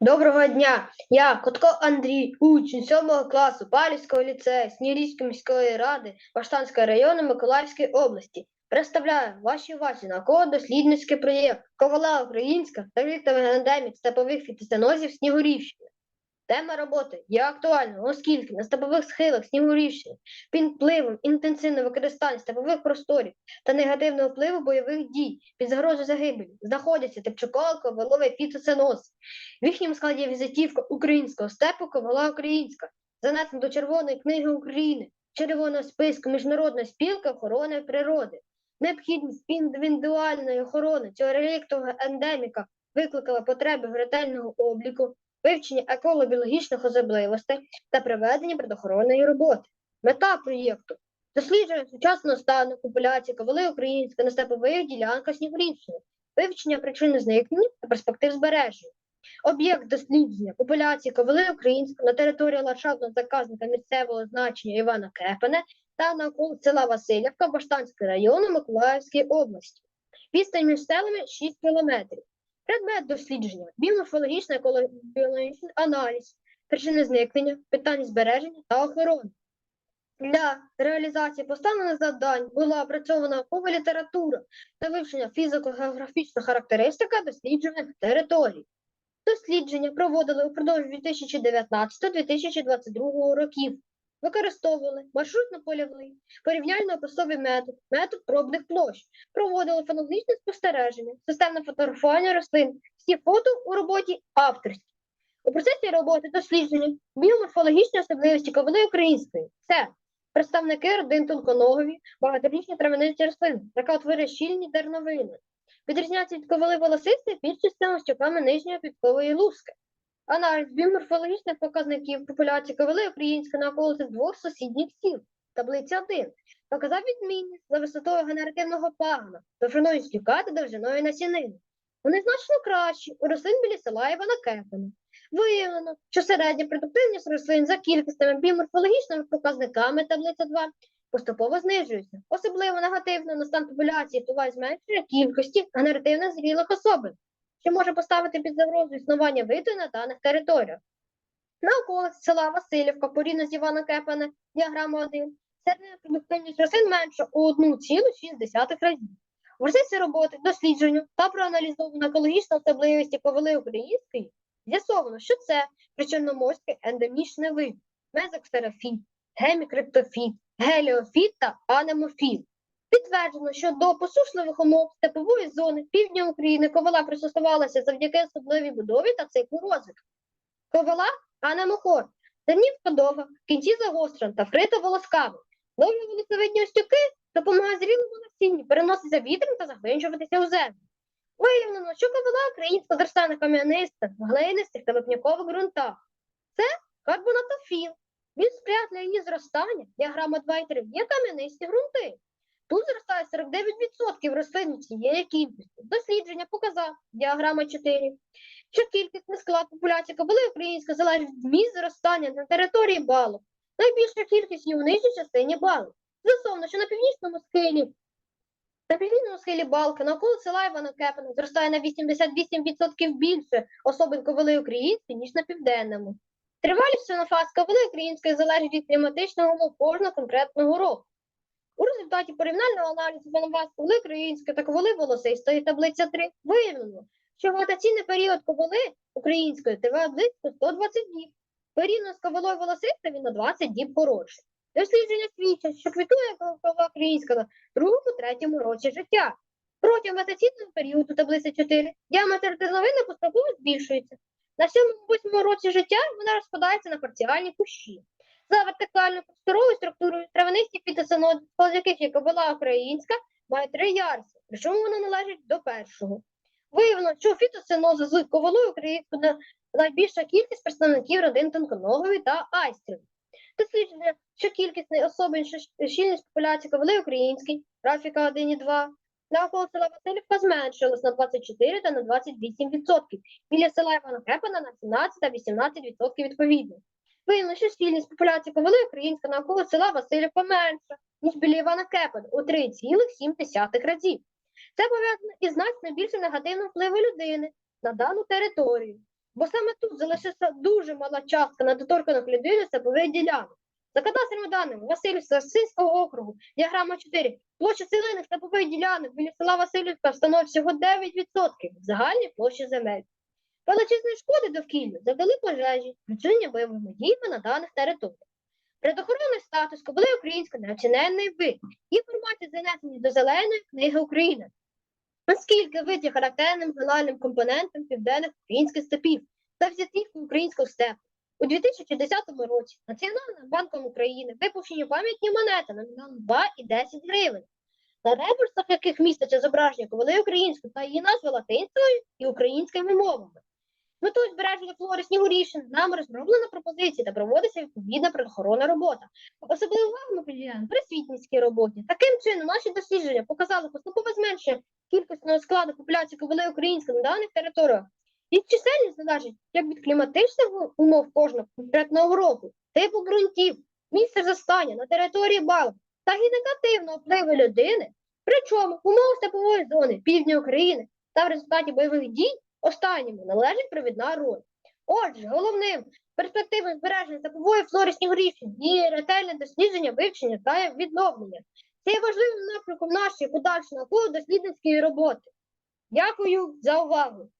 Доброго дня! Я Котко Андрій, учень 7 класу Палівського ліцею Снірійської міської ради Баштанського району Миколаївської області. Представляю вашій увазі науково-дослідницький проєкт Ковала Українська та Віктор ендемік степових фітостенозів Снігурівщини. Тема роботи є актуальною, оскільки на степових схилах Снігурівщини під впливом інтенсивного використання степових просторів та негативного впливу бойових дій під загрозою загибелі знаходяться тепчоколко, воловий фітоценоз. В їхньому складі візитівка українського степу ковала українська, занесена до Червоної книги України, Червоного списку Міжнародна спілка охорони природи. Необхідність індивідуальної охорони цього реліктового ендеміка викликала потреби ретельного обліку, вивчення еколого-біологічних особливостей та проведення предохоронної роботи. Мета проєкту дослідження сучасного стану популяції ковали української на степових ділянках Снігурівщини, вивчення причин зникнення та перспектив збереження. Об'єкт дослідження популяції ковали української на території ландшафтного заказника місцевого значення Івана Кепене та навколо села Васильівка Баштанського району Миколаївської області. Відстань між селами 6 кілометрів. Предмет дослідження біоморфологічний екологічний аналіз, причини зникнення, питання збереження та охорони. Для реалізації поставлених завдань була опрацьована наукова література та вивчення фізико-географічна характеристика досліджених територій. Дослідження проводили упродовж 2019-2022 років. Використовували маршрутно-польовий, порівняльно-описовий метод, метод пробних площ, проводили фонологічне спостереження, системне фотографування рослин, всі фото у роботі авторські. У процесі роботи дослідження біоморфологічні особливості ковали української це представники родин тонконогові, багаторічні травянисті рослини, яка утворює щільні дерновини. Відрізняється від ковали волосистих більшістю стюками нижньої підкової луски. Аналіз біоморфологічних показників популяції ковали української на околицях двох сусідніх сіл. Таблиця 1. Показав відмінність за висотою генеративного пагона, довжиною стюка та довжиною насінини. Вони значно кращі у рослин біля села Івана. Виявлено, що середня продуктивність рослин за кількісними біоморфологічними показниками таблиця 2 поступово знижується. Особливо негативно на стан популяції впливає зменшення кількості генеративно зрілих особин, що може поставити під загрозу існування виду на даних територіях. На околиці села Васильівка, порівняно з Івана Кепана, діаграма 1, середня продуктивність рослин менша у 1,6 разів. В процесі роботи, дослідженню та проаналізовано екологічні особливості повели української, з'ясовано, що це причорноморський ендемічний вид, мезоксерафіт, гемікриптофіт, геліофіт та анемофіт. Підтверджено, що до посушливих умов степової зони півдня України ковала пристосувалася завдяки особливій будові та циклу розвитку. Ковала анемохор, тернівка довга, в кінці загострена та вкрита волосками. Довгі волосовидні остюки допомагають зрілому насінню переноситися вітром та заглинчуватися у землю. Виявлено, що ковала українська зростає на кам'янистих, глинистих та вапнякових ґрунтах. Це карбонатофіл. Він сприяє для її зростання, діаграма 2 і 3, є кам'янисті ґрунти. Тут зростає 49% рослин цієї кількості. Дослідження показав, діаграма 4, що кількісний склад популяції кобили української залежить від місць зростання на території балок. Найбільша кількість є у нижній частині балок. З'ясовано, що на північному схилі на північному схилі балки навколо села Івана Кепена зростає на 88% більше особин ковили української, ніж на південному. Тривалість синофаз ковили української залежить від кліматичного умов кожного конкретного року. У результаті порівняльного аналізу синофаз ковили української та ковили волосистої таблиця 3 виявлено, що вегетаційний період ковили української триває близько 120 діб. Порівняно з ковилою волосистою на 20 діб коротше. Дослідження свідчать, що квітує ковила українська на другому-третьому році життя. Протягом вегетаційного періоду таблиця 4 діаметр дерновини поступово збільшується. На 7-8 році життя вона розпадається на парціальні кущі. За вертикальною просторовою структурою травянисті фітосиноди, з яких є ковила українська, має три яруси, причому вони належать до першого. Виявлено, що фітосинозу з ковалою українською на- найбільша кількість представників родин тонконогові та айстрів. Дослідження, що кількісний особин що щільність популяції ковали українській, графіка 1 і 2, навколо села Васильівка зменшилась на 24 та на 28%, біля села Івана Кепана на 17 та 18% відповідно. Виявлено, що щільність популяції ковали українська навколо села Васильівка менша, ніж біля Івана Кепана у 3,7 разів. Це пов'язано із значно більшим негативним впливом людини на дану територію. бо саме тут залишиться дуже мала частка недоторканих людей лісових ділянок. За кадастровими даними Васильівського Синського округу, діаграма 4, площа селених степових ділянок біля села Васильівська становить всього 9% від загальної площі земель. Величезні шкоди довкіллю завдали пожежі, причинення бойовими діями на даних територіях. Предохоронний статус кобили української неоціненний вид. Інформація занесені до Зеленої книги України. Оскільки вид є характерним зональним компонентом південних українських степів та візитівкою українського степу. У 2010 році Національним банком України випущені пам'ятні монети номіналом 2 і 10 гривень, на ребурсах яких міститься зображення ковали українською та її назви латинською і українськими мовами. Метою збереження флори снігурішин нами розроблена пропозиція та проводиться відповідна природоохоронна робота. Особливу увагу ми приділяємо присвітницькій роботі. Таким чином, наші дослідження показали поступове зменшення кількісного складу популяції ковали української на даних територіях. Їх чисельність залежить як від кліматичних умов кожного конкретного року, типу ґрунтів, місця застання на території балок та негативного впливу людини. Причому в умовах степової зони півдня України та в результаті бойових дій останньому належить провідна роль. Отже, головним перспективою збереження степової флори снігурівщин є ретельне дослідження, вивчення та відновлення. Це є важливим напрямком нашої подальшої науково-дослідницької роботи. Дякую за увагу.